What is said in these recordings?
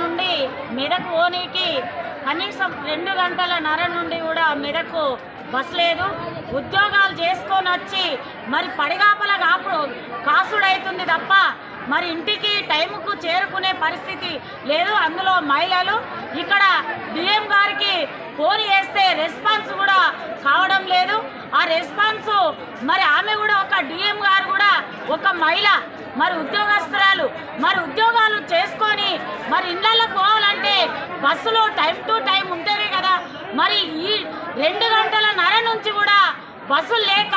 నుండి మెదక్ ఓనీకి కనీసం రెండు గంటల నర నుండి కూడా మెదకు బస్ లేదు. ఉద్యోగాలు చేసుకొని వచ్చి మరి పడిగాపల కాపు కాసుడైతుంది తప్ప మరి ఇంటికి టైంకు చేరుకునే పరిస్థితి లేదు. అందులో మహిళలు ఇక్కడ డిఎం గారికి ఫోన్ చేస్తే రెస్పాన్స్ కూడా కావడం లేదు. ఆ రెస్పాన్స్ మరి ఆమె కూడా ఒక డిఎం గారు కూడా ఒక మహిళ మరి ఉద్యోగస్తురాలు మరి ఇళ్ళల్లో పోవాలంటే బస్సులో టైం టు టైం ఉంటేనే కదా. మరి ఈ రెండు గంటల నర నుంచి కూడా బస్సులు లేక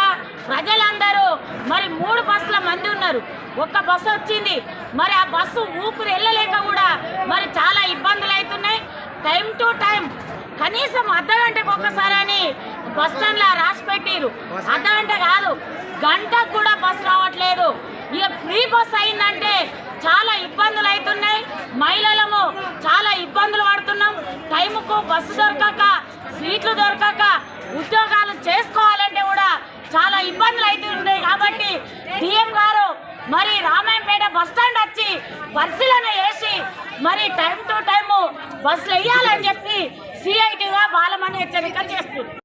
ప్రజలందరూ మరి మూడు బస్సుల మంది ఉన్నారు. ఒక్క బస్సు వచ్చింది. మరి ఆ బస్సు ఊపిరి వెళ్ళలేక కూడా మరి చాలా ఇబ్బందులు అవుతున్నాయి. టైం టు టైం కనీసం అర్ధ గంటకు ఒక్కసారి అని బస్ స్టాండ్లో రాసి పెట్టిరు అర్ధ గంట కాదు గంటకు కూడా బస్సు రావట్లేదు. ఇక ఫ్రీ బస్ అయిందంటే చాలా ఇబ్బందులు అవుతున్నాయి మహిళలము చాలా ఇబ్బందులు పడుతున్నాం టైంకు బస్సు దొరకక సీట్లు దొరకక ఉద్యోగాలు చేసుకోవాలంటే కూడా చాలా ఇబ్బందులు అయితే ఉన్నాయి. కాబట్టి డిఎం గారు మరి రామాయంపేట బస్ స్టాండ్ వచ్చి పరిశీలన చేసి మరి టైం టు టైము బస్సులు వేయాలని చెప్పి సిఐటిగా బాలమని హెచ్చరిక చేస్తుంది.